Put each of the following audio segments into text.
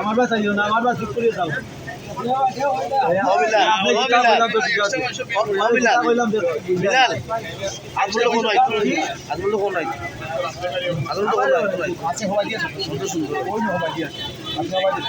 আমার বাস আইও না আমার বাস ঠিক করে যাও আছে হওয়া দিয়ে সুন্দর সুন্দর ওই হওয়া দিয়ে আপনি হওয়া দিয়ে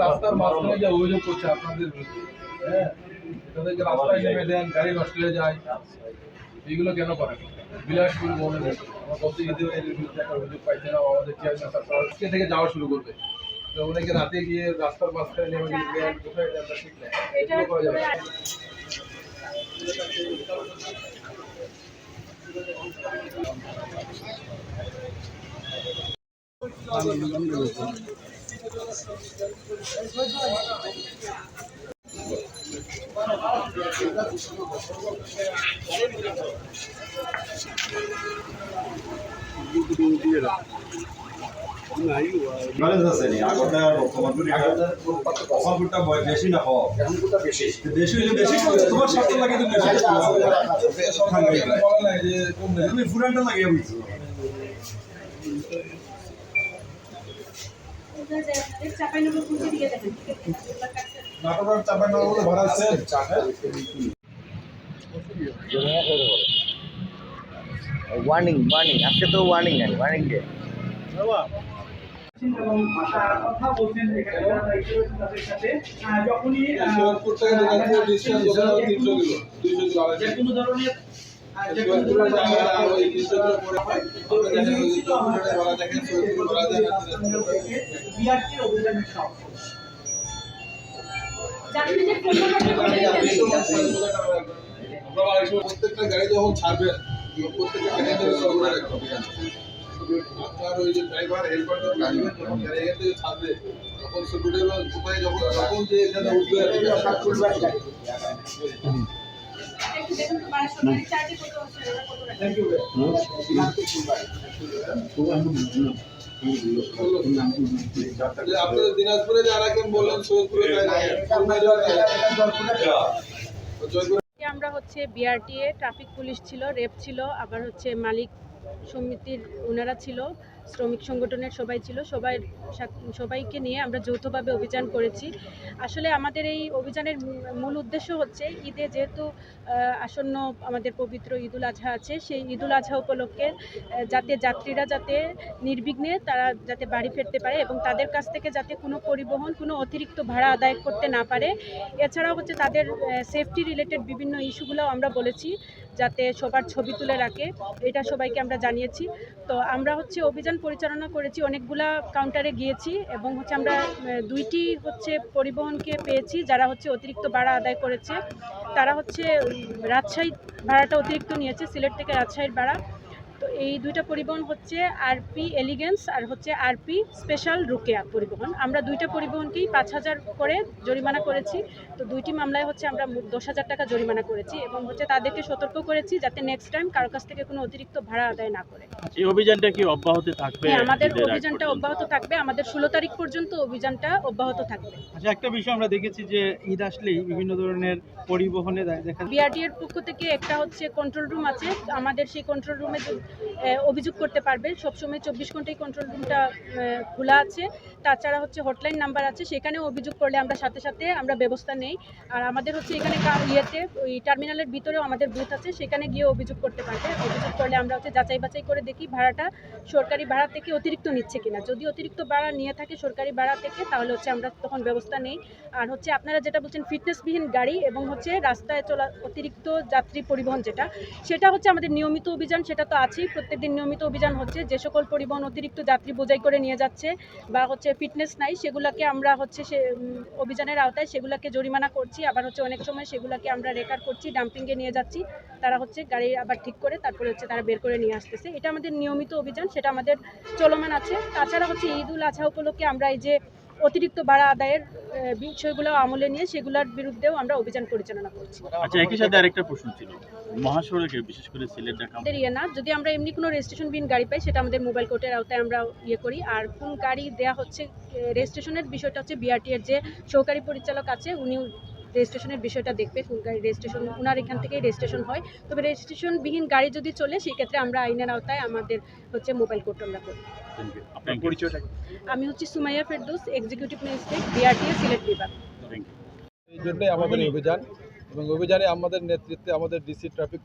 রাস্তার মাঝখানে যে অভিযোগ করছে আপনাদের হ্যাঁ? তাদেরকে রাস্তায় নেমে দেন, গাড়ি নষ্ট হয়ে যায়, এইগুলো কেন করেন? বিলাসপুর এর বিরুদ্ধে একটা অভিযোগ পাইছিলাম আমাদের চেয়ারম্যান স্যার থেকে যাওয়া শুরু করবে। তো অনেকে রাতে গিয়ে রাস্তার মাঝখানে নেমে গিয়ে কোথায় এটা ঠিক এগুলো করা যাবে। না আছে নি আগরটা বর্তমান অফারটা বেশি না হওয়া বেশি বেশি তোমার স্বার্থ লাগে তুমি ফুরানটা লাগিয়ে বুঝছ ওয়ার্নিং ওয়ার্নিং আজকে তো ওয়ার্নিং নাই ওয়ার্নিং ডে এবং ভাষা কথা বলছেন তাদের সাথে যখনই আড়াইশো যে কোনো ধরনের প্রত্যেকটা গাড়ি যখন ছাড়বেন প্রত্যেকটা গাড়িতে সরবরাহ রাখতে হবে আপনার ওই যে ড্রাইভার হেল্পার যখন গাড়ি এখান থেকে ছাড়বে তখন সুটুটেবল কোথায় যখন তখন যে এখানে উঠবে আপনাদের দিনাজপুরে যে আরেকজন বললেন জয়পুর। আজকে আমরা হচ্ছে বিআরটিএ ট্রাফিক পুলিশ ছিল রেপ ছিল আবার হচ্ছে মালিক সমিতির ওনারা ছিল। শ্রমিক সংগঠনের সবাই ছিল, সবাই সবাইকে নিয়ে আমরা যৌথভাবে অভিযান করেছি। আসলে আমাদের এই অভিযানের মূল উদ্দেশ্য হচ্ছে ঈদে যেহেতু আসন্ন আমাদের পবিত্র ঈদুল আজহা আছে, সেই ঈদুল আজহা উপলক্ষে যাতে যাত্রীরা যাতে নির্বিঘ্নে তারা যাতে বাড়ি ফিরতে পারে এবং তাদের কাছ থেকে যাতে কোনো পরিবহন, কোনো অতিরিক্ত ভাড়া আদায় করতে না পারে। এছাড়াও হচ্ছে তাদের সেফটি রিলেটেড বিভিন্ন ইস্যুগুলো আমরা বলেছি। যাতে সবার ছবি তুলে রাখে, এটা সবাইকে আমরা জানিয়েছি। তো আমরা হচ্ছে অভিযান পরিচালনা করেছি, অনেকগুলা কাউন্টারে গিয়েছি এবং হচ্ছে আমরা দুইটি হচ্ছে পরিবহনকে পেয়েছি যারা হচ্ছে অতিরিক্ত ভাড়া আদায় করেছে। তারা হচ্ছে রাজশাহী ভাড়াটা অতিরিক্ত নিয়েছে, সিলেট থেকে রাজশাহীর ভাড়া। তো এই দুইটা পরিবহন হচ্ছে আরপি এলিগেন্স আর হচ্ছে আরপি স্পেশাল রুকেয়া পরিবহন। আমরা দুইটা পরিবহনকেই পাঁচ হাজার করে জরিমানা করেছি। তো দুইটি মামলায় হচ্ছে আমরা দশ হাজার টাকা জরিমানা করেছি এবং হচ্ছে তাদেরকে সতর্ক করেছি যাতে নেক্সট টাইম কারও কাছ থেকে কোনো অতিরিক্ত ভাড়া আদায় না করে। এই অভিযানটা কি অব্যাহত থাকবে? হ্যাঁ আমাদের অভিযানটা অব্যাহত থাকবে। আমাদের ষোলো তারিখ পর্যন্ত অভিযানটা অব্যাহত থাকবে। আচ্ছা একটা বিষয় আমরা দেখেছি যে ঈদ আসলেই বিভিন্ন ধরনের পরিবহনে দেখা বিআরটি এর পক্ষ থেকে একটা হচ্ছে কন্ট্রোল রুম আছে। আমাদের সেই কন্ট্রোল রুমে অভিযোগ করতে পারবে সবসময় চব্বিশ ঘন্টায় কন্ট্রোল রুমটা খোলা আছে। তাছাড়া হচ্ছে হটলাইন নাম্বার আছে। সেখানেও অভিযোগ করলে আমরা সাথে সাথে আমরা ব্যবস্থা নেই। আর আমাদের হচ্ছে এখানে ইয়েতে, ওই টার্মিনালের ভিতরেও আমাদের বুথ আছে। সেখানে গিয়ে অভিযোগ করতে পারবে। অভিযোগ করলে আমরা হচ্ছে যাচাই বাছাই করে দেখি ভাড়াটা সরকারি ভাড়া থেকে অতিরিক্ত নিচ্ছে কিনা। যদি অতিরিক্ত ভাড়া নিয়ে থাকে সরকারি ভাড়া থেকে, তাহলে হচ্ছে আমরা তখন ব্যবস্থা নেই। আর হচ্ছে আপনারা যেটা বলছেন ফিটনেসবিহীন গাড়ি এবং হচ্ছে রাস্তায় চলা অতিরিক্ত যাত্রী পরিবহন যেটা, সেটা হচ্ছে আমাদের নিয়মিত অভিযান, সেটা তো আছেই প্রত্যেকদিন নিয়মিত অভিযান হচ্ছে। যে সকল পরিবহন অতিরিক্ত যাত্রী বোঝাই করে নিয়ে যাচ্ছে বা হচ্ছে ফিটনেস নাই, সেগুলোকে আমরা হচ্ছে সে অভিযানের আওতায় সেগুলোকে জরিমানা করছি। আবার হচ্ছে অনেক সময় সেগুলোকে আমরা রেকার করছি ডাম্পিংয়ে নিয়ে যাচ্ছি। তারা হচ্ছে গাড়ি আবার ঠিক করে তারপরে হচ্ছে তারা বের করে নিয়ে আসতেছে। এটা আমাদের নিয়মিত অভিযান, সেটা আমাদের চলমান আছে। তাছাড়া হচ্ছে ঈদ উল আজহা উপলক্ষে আমরা এই যে অতিরিক্ত ভাড়া আদায়ের বিষয়গুলো আমলে নিয়ে সেগুলোর বিরুদ্ধেও আমরা অভিযান পরিচালনা করছি। আচ্ছা একই সাথে আরেকটা প্রশ্ন ছিল। মহাসড়কে বিশেষ করে সিলেট ঢাকা আমাদের ইয়ে না যদি আমরা এমনি কোনো রেজিস্ট্রেশন বিন গাড়ি পাই সেটা আমাদের মোবাইল কোর্টের আওতায় আমরা ইয়ে করি। আর কোন গাড়ি দেয়া হচ্ছে রেজিস্ট্রেশনের বিষয়টা হচ্ছে বিআরটি এর যে সহকারী পরিচালক আছে উনি রেজিস্ট্রেশনের বিষয়টা দেখবে কোন গাড়ি রেজিস্ট্রেশন ওনার এখান থেকেই রেজিস্ট্রেশন হয়। তবে রেজিস্ট্রেশনবিহীন গাড়ি যদি চলে সেই ক্ষেত্রে আমরা আইনের আওতায় আমাদের হচ্ছে মোবাইল কোর্ট আমরা করি। আমি হচ্ছে Sumaiya Ferdous executive magistrate BRTA Sylhet বিভাগ এই জন্যই আমাদের এই অভিযান এবং অভিযানে আমাদের নেতৃত্বে আমাদের ডিসি ট্রাফিক